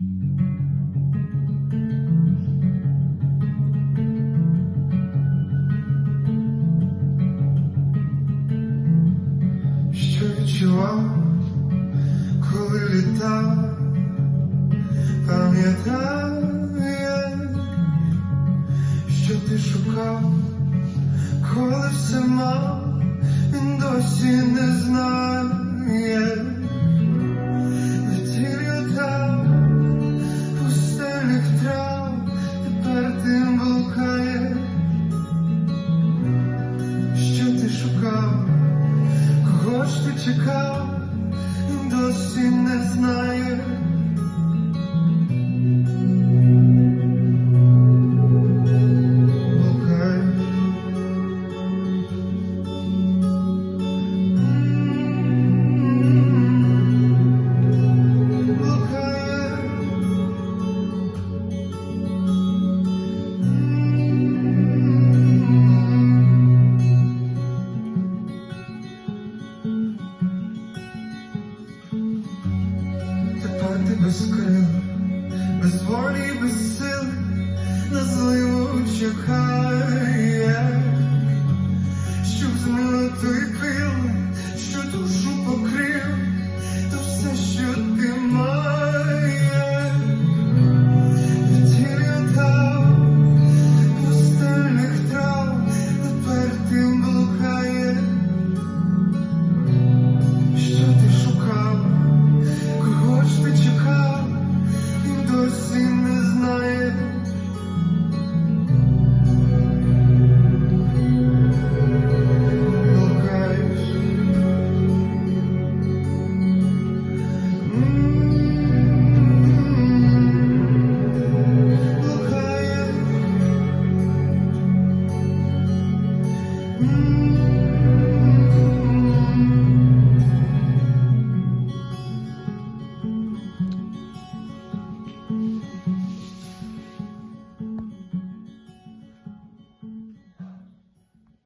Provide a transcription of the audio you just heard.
Що відчував, коли літав, пам'ятає, що ти шукав, коли все мав, досі не знає. Чекав, досі не знає. Тепер ти без крил, без волі, без сил, на зливу чекає.